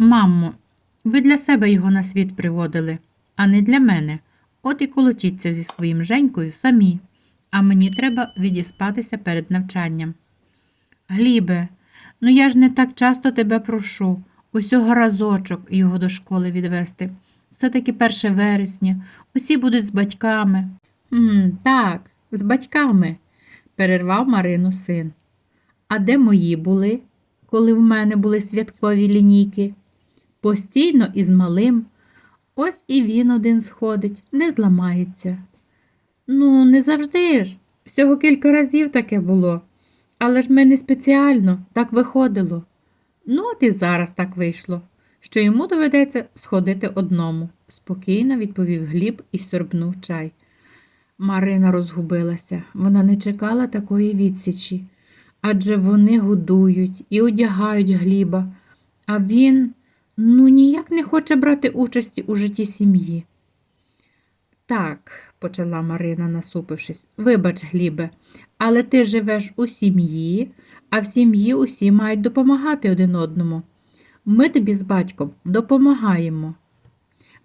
Мамо, ви для себе його на світ приводили, а не для мене. От і колотіться зі своїм Женькою самі, а мені треба відіспатися перед навчанням. Глібе, ну я ж не так часто тебе прошу, усього разочок його до школи відвести. Все таки 1 вересня, усі будуть з батьками. «М, так, з батьками, перервав Марину син. А де мої були, коли в мене були святкові лінійки? Постійно із малим. Ось і він один сходить, не зламається. Ну, не завжди ж. Всього кілька разів таке було. Але ж ми спеціально так виходило. Ну, от і зараз так вийшло, що йому доведеться сходити одному, спокійно відповів Гліб і сьорбнув чай. Марина розгубилася. Вона не чекала такої відсічі. Адже вони годують і одягають Гліба, а він ну ніяк не хоче брати участі у житті сім'ї. Так, почала Марина, насупившись, вибач, Глібе, але ти живеш у сім'ї, а в сім'ї усі мають допомагати один одному. Ми тобі з батьком допомагаємо.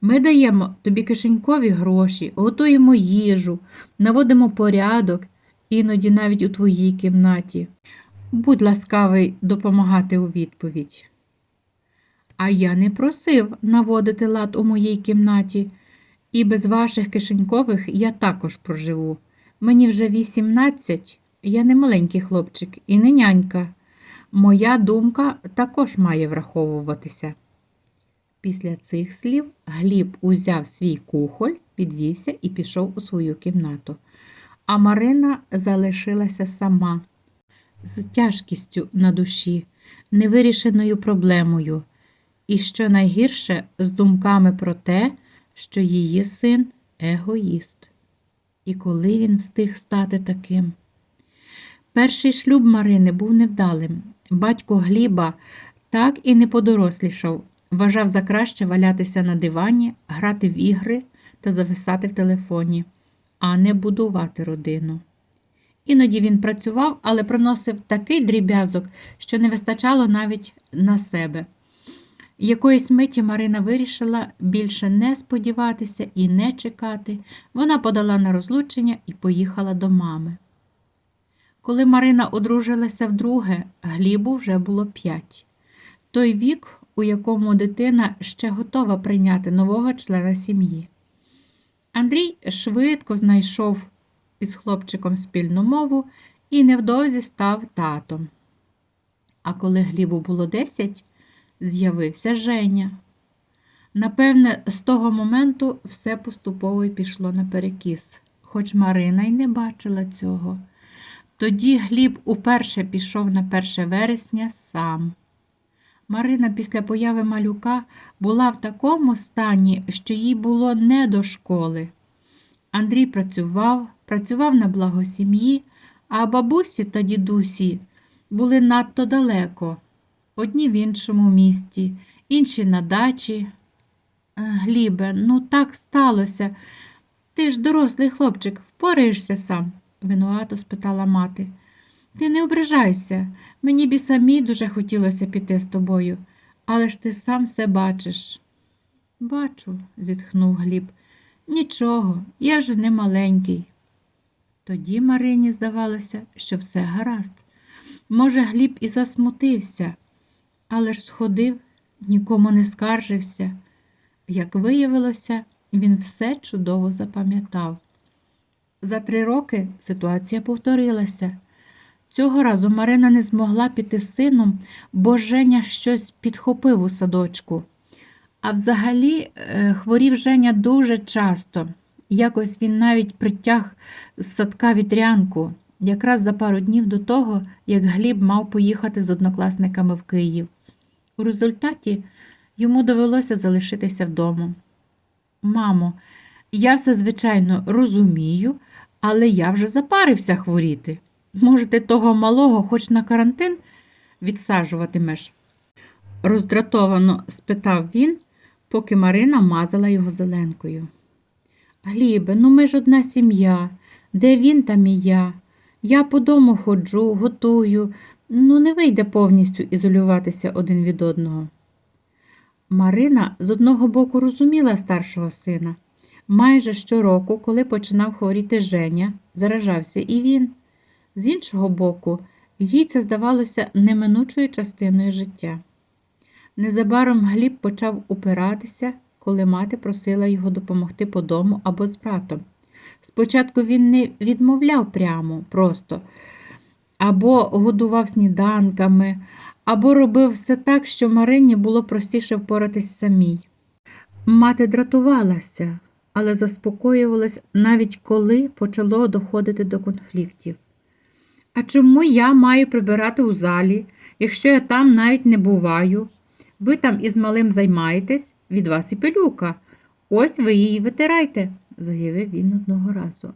Ми даємо тобі кишенькові гроші, готуємо їжу, наводимо порядок, іноді навіть у твоїй кімнаті. Будь ласкавий допомагати у відповідь. А я не просив наводити лад у моїй кімнаті, і без ваших кишенькових я також проживу. Мені вже 18, я не маленький хлопчик і не нянька. Моя думка також має враховуватися. Після цих слів Гліб узяв свій кухоль, підвівся і пішов у свою кімнату. А Марина залишилася сама з тяжкістю на душі, невирішеною проблемою, і, що найгірше, з думками про те, що її син егоїст. І коли він встиг стати таким. Перший шлюб Марини був невдалим. Батько Гліба так і не подорослішав, вважав за краще валятися на дивані, грати в ігри та зависати в телефоні, а не будувати родину. Іноді він працював, але приносив такий дріб'язок, що не вистачало навіть на себе. Якоїсь миті Марина вирішила більше не сподіватися і не чекати. Вона подала на розлучення і поїхала до мами. Коли Марина одружилася вдруге, Глібу вже було п'ять. Той вік, у якому дитина ще готова прийняти нового члена сім'ї. Андрій швидко знайшов із хлопчиком спільну мову і невдовзі став татом. А коли Глібу було десять, з'явився Женя. Напевне, з того моменту все поступово й пішло наперекіс, хоч Марина й не бачила цього. Тоді Гліб уперше пішов на 1 вересня сам. Марина після появи малюка була в такому стані, що їй було не до школи. Андрій працював, працював на благо сім'ї, а бабусі та дідусі були надто далеко. Одні в іншому місті, інші на дачі. Е, Глібе, ну так сталося. Ти ж дорослий хлопчик, впораєшся сам, винувато спитала мати. Ти не ображайся, мені б і самі дуже хотілося піти з тобою, але ж ти сам все бачиш. Бачу, зітхнув Гліб. Нічого, я вже не маленький. Тоді Марині здавалося, що все гаразд. Може, Гліб і засмутився, але ж сходив, нікому не скаржився. Як виявилося, він все чудово запам'ятав. За три роки ситуація повторилася. Цього разу Марина не змогла піти з сином, бо Женя щось підхопив у садочку. А взагалі е, хворів Женя дуже часто. Якось він навіть притяг з садка вітрянку, якраз за пару днів до того, як Гліб мав поїхати з однокласниками в Київ. У результаті йому довелося залишитися вдома. Мамо, я все, звичайно, розумію, але я вже запарився хворіти. Може, ти того малого хоч на карантин відсаджуватимеш? роздратовано спитав він, поки Марина мазала його зеленкою. Глібе, ну ми ж одна сім'я. Де він, там і я. Я по дому ходжу, готую, ну не вийде повністю ізолюватися один від одного. Марина з одного боку розуміла старшого сина. Майже щороку, коли починав хворіти Женя, заражався і він. З іншого боку, їй це здавалося неминучою частиною життя. Незабаром Гліб почав упиратися, коли мати просила його допомогти по дому або з братом. Спочатку він не відмовляв прямо, просто, або годував сніданками, або робив все так, що Марині було простіше впоратись самій. Мати дратувалася, але заспокоювалась навіть коли почало доходити до конфліктів. А чому я маю прибирати у залі, якщо я там навіть не буваю? Ви там із малим займаєтесь, від вас і пилюка. Ось ви її витирайте, заявив він одного разу.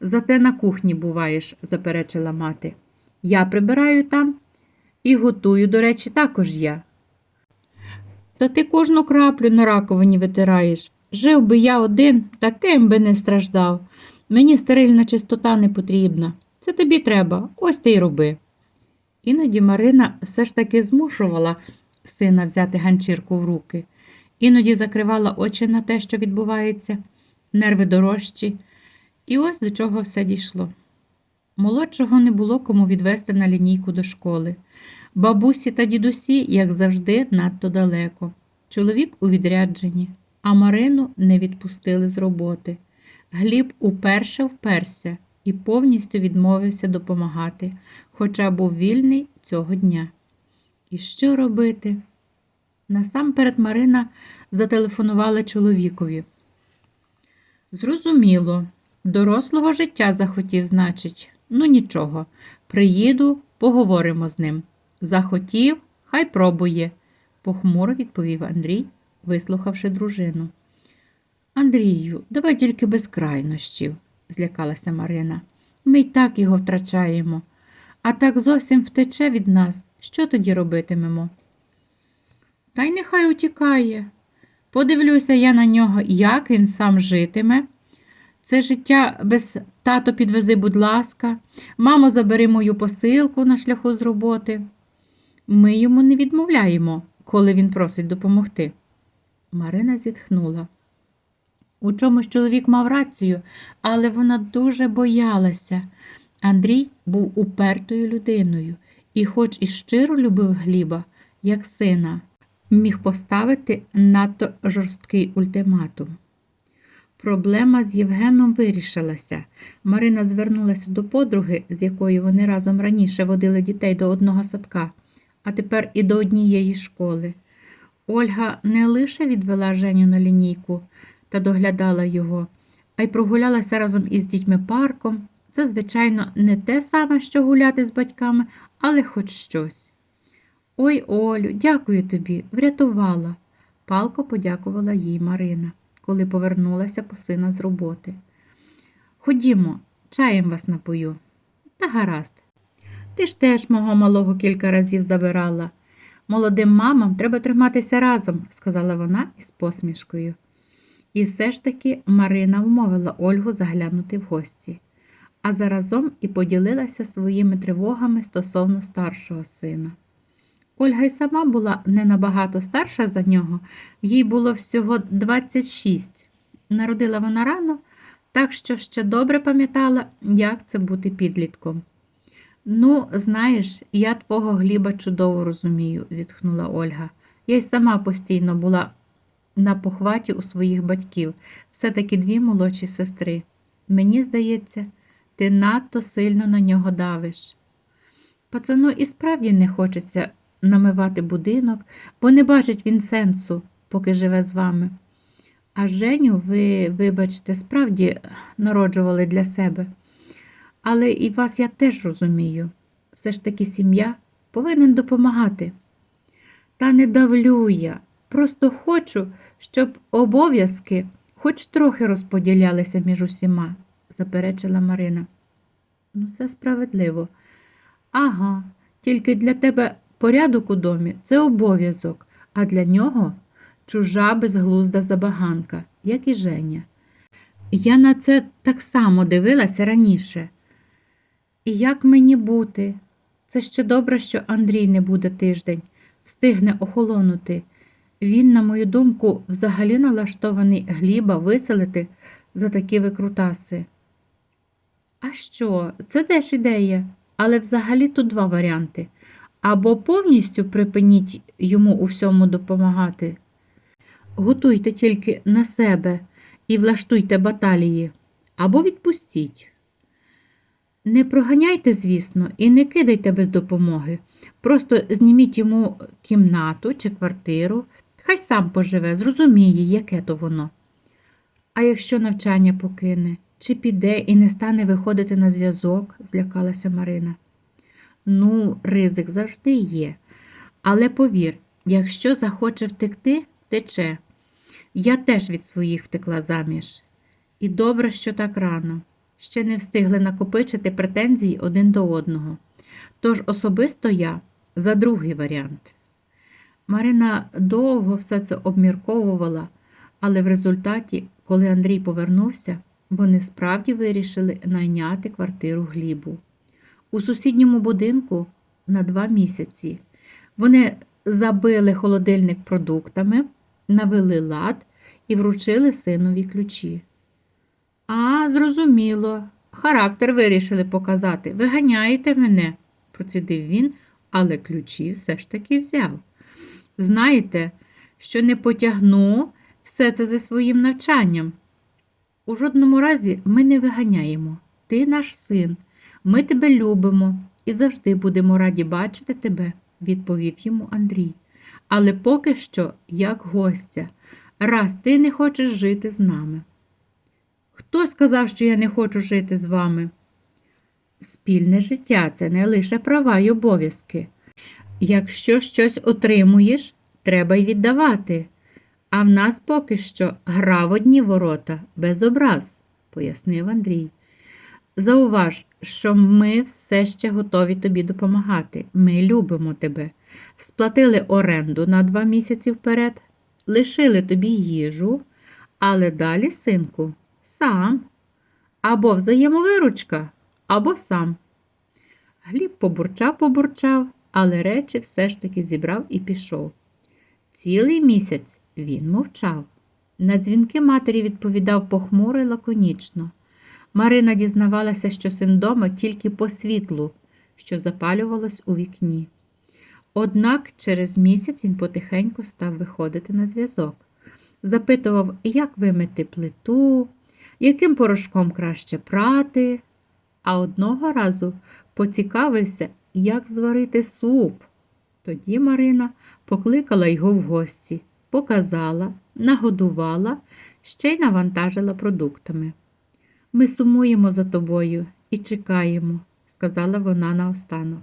Зате на кухні буваєш, заперечила мати. Я прибираю там і готую, до речі, також я. Та ти кожну краплю на раковині витираєш. Жив би я один, таким би не страждав. Мені стерильна чистота не потрібна. Це тобі треба, ось ти й роби. Іноді Марина все ж таки змушувала сина взяти ганчірку в руки, іноді закривала очі на те, що відбувається, нерви дорожчі. І ось до чого все дійшло. Молодшого не було кому відвести на лінійку до школи. Бабусі та дідусі, як завжди, надто далеко. Чоловік у відрядженні, а Марину не відпустили з роботи. Гліб уперше вперся і повністю відмовився допомагати, хоча був вільний цього дня. І що робити? Насамперед Марина зателефонувала чоловікові. Зрозуміло, дорослого життя захотів, значить, ну нічого. Приїду, поговоримо з ним. Захотів, хай пробує, похмуро відповів Андрій, вислухавши дружину. Андрію, давай тільки без крайнощів, злякалася Марина. Ми й так його втрачаємо. А так зовсім втече від нас. Що тоді робитимемо? Та й нехай утікає. Подивлюся я на нього, як він сам житиме. Це життя без тато підвези, будь ласка, мамо, забери мою посилку на шляху з роботи. Ми йому не відмовляємо, коли він просить допомогти. Марина зітхнула. У чомусь чоловік мав рацію, але вона дуже боялася. Андрій був упертою людиною і, хоч і щиро любив Гліба, як сина, міг поставити надто жорсткий ультиматум. Проблема з Євгеном вирішилася. Марина звернулася до подруги, з якою вони разом раніше водили дітей до одного садка, а тепер і до однієї школи. Ольга не лише відвела Женю на лінійку та доглядала його, а й прогулялася разом із дітьми парком. Це, звичайно, не те саме, що гуляти з батьками, але хоч щось. Ой, Олю, дякую тобі, врятувала, палко подякувала їй Марина, коли повернулася по сина з роботи. Ходімо, чаєм вас напою. Та гаразд. Ти ж теж мого малого кілька разів забирала. Молодим мамам треба триматися разом, сказала вона із посмішкою. І все ж таки Марина вмовила Ольгу заглянути в гості, а заразом і поділилася своїми тривогами стосовно старшого сина. Ольга й сама була не набагато старша за нього, їй було всього 26. Народила вона рано, так що ще добре пам'ятала, як це бути підлітком. Ну, знаєш, я твого Гліба чудово розумію, зітхнула Ольга. Я й сама постійно була на похваті у своїх батьків, все-таки дві молодші сестри. Мені здається, ти надто сильно на нього давиш. Пацану і справді не хочеться намивати будинок, бо не бачить він сенсу, поки живе з вами. А Женю, ви, вибачте, справді народжували для себе. Але і вас я теж розумію. Все ж таки сім'я повинен допомагати. Та не давлю я, просто хочу, щоб обов'язки хоч трохи розподілялися між усіма, заперечила Марина. Ну, це справедливо. Ага, тільки для тебе порядок у домі це обов'язок, а для нього чужа безглузда забаганка, як і Женя. Я на це так само дивилася раніше. І як мені бути? Це ще добре, що Андрій не буде тиждень, встигне охолонути. Він, на мою думку, взагалі налаштований гліба виселити за такі викрутаси. А що, це теж ідея, але взагалі тут два варіанти. Або повністю припиніть йому у всьому допомагати. Готуйте тільки на себе і влаштуйте баталії, або відпустіть. Не проганяйте, звісно, і не кидайте без допомоги. Просто зніміть йому кімнату чи квартиру, хай сам поживе, зрозуміє, яке то воно. А якщо навчання покине, чи піде і не стане виходити на зв'язок, злякалася Марина. Ну, ризик завжди є. Але повір, якщо захоче втекти, втече. Я теж від своїх втекла заміж. І добре, що так рано. Ще не встигли накопичити претензії один до одного. Тож особисто я за другий варіант. Марина довго все це обмірковувала, але в результаті, коли Андрій повернувся, вони справді вирішили найняти квартиру Глібу. У сусідньому будинку на два місяці. Вони забили холодильник продуктами, навели лад і вручили синові ключі. А, зрозуміло, характер вирішили показати. Виганяєте мене, процідив він, але ключі все ж таки взяв. Знаєте, що не потягну все це зі своїм навчанням. У жодному разі ми не виганяємо. Ти наш син, ми тебе любимо і завжди будемо раді бачити тебе, відповів йому Андрій. Але поки що, як гостя, раз ти не хочеш жити з нами. Хто сказав, що я не хочу жити з вами? Спільне життя це не лише права й обов'язки. Якщо щось отримуєш, треба й віддавати. А в нас поки що гра в одні ворота без образ, пояснив Андрій. Зауваж, що ми все ще готові тобі допомагати. Ми любимо тебе. Сплатили оренду на два місяці вперед, лишили тобі їжу, але далі, синку, сам. Або взаємовиручка, або сам. Гліб побурчав, побурчав, але речі все ж таки зібрав і пішов. Цілий місяць він мовчав. На дзвінки матері відповідав похмуро й лаконічно. Марина дізнавалася, що син дома тільки по світлу, що запалювалось у вікні. Однак через місяць він потихеньку став виходити на зв'язок. Запитував, як вимити плиту, яким порошком краще прати, а одного разу поцікавився, як зварити суп. Тоді Марина покликала його в гості, показала, нагодувала, ще й навантажила продуктами. Ми сумуємо за тобою і чекаємо, сказала вона наостанок.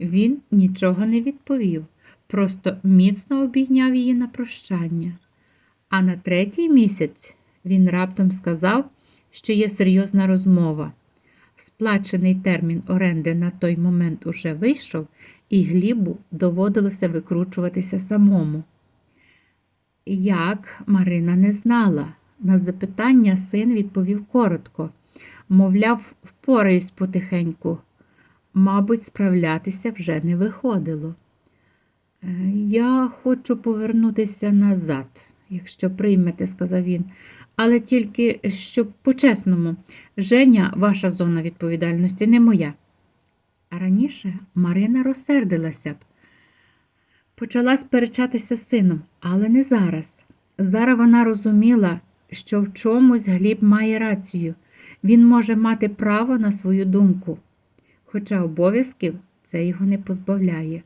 Він нічого не відповів, просто міцно обійняв її на прощання. А на третій місяць він раптом сказав, що є серйозна розмова. Сплачений термін оренди на той момент уже вийшов, і Глібу доводилося викручуватися самому. Як Марина не знала. На запитання син відповів коротко, мовляв, впораюсь потихеньку. Мабуть, справлятися вже не виходило. «Е, Я хочу повернутися назад, якщо приймете, сказав він, але тільки щоб по-чесному, Женя, ваша зона відповідальності не моя. А раніше Марина розсердилася б. Почала сперечатися з сином, але не зараз. Зараз вона розуміла, що в чомусь Гліб має рацію. Він може мати право на свою думку, хоча обов'язків це його не позбавляє.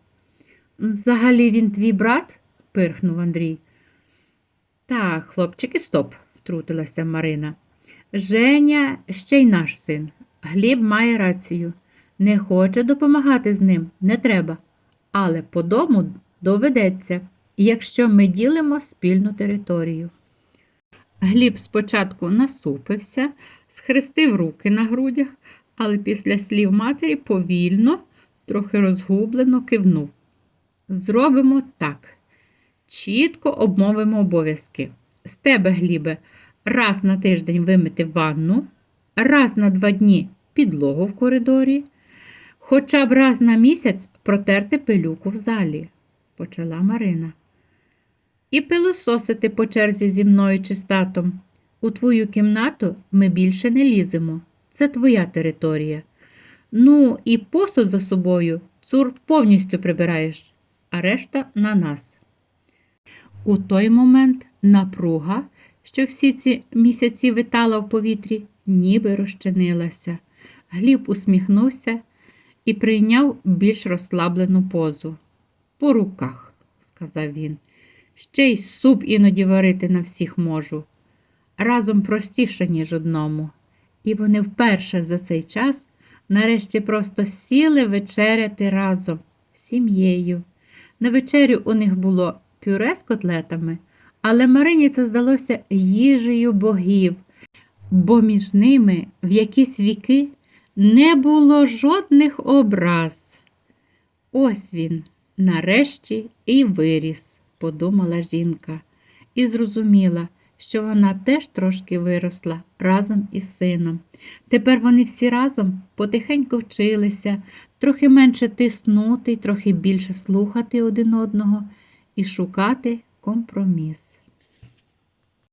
Взагалі він твій брат? пирхнув Андрій. Так, хлопчики, стоп, втрутилася Марина. Женя ще й наш син. Гліб має рацію. Не хоче допомагати з ним, не треба. Але по дому доведеться, якщо ми ділимо спільну територію. Гліб спочатку насупився, схрестив руки на грудях, але після слів матері повільно, трохи розгублено кивнув. Зробимо так. Чітко обмовимо обов'язки. З тебе, Глібе, раз на тиждень вимити ванну, раз на два дні підлогу в коридорі, хоча б раз на місяць протерти пилюку в залі, почала Марина. І пилососити по черзі зі мною чи з татом. У твою кімнату ми більше не ліземо. Це твоя територія. Ну, і посуд за собою цур повністю прибираєш, а решта на нас. У той момент напруга, що всі ці місяці витала в повітрі, ніби розчинилася. Гліб усміхнувся і прийняв більш розслаблену позу. По руках, сказав він. Ще й суп іноді варити на всіх можу. Разом простіше, ніж одному. І вони вперше за цей час нарешті просто сіли вечеряти разом з сім'єю. На вечерю у них було пюре з котлетами, але Марині це здалося їжею богів, бо між ними в якісь віки не було жодних образ. Ось він, нарешті, і виріс, подумала жінка, і зрозуміла, що вона теж трошки виросла разом із сином. Тепер вони всі разом потихеньку вчилися, трохи менше тиснути, трохи більше слухати один одного і шукати компроміс.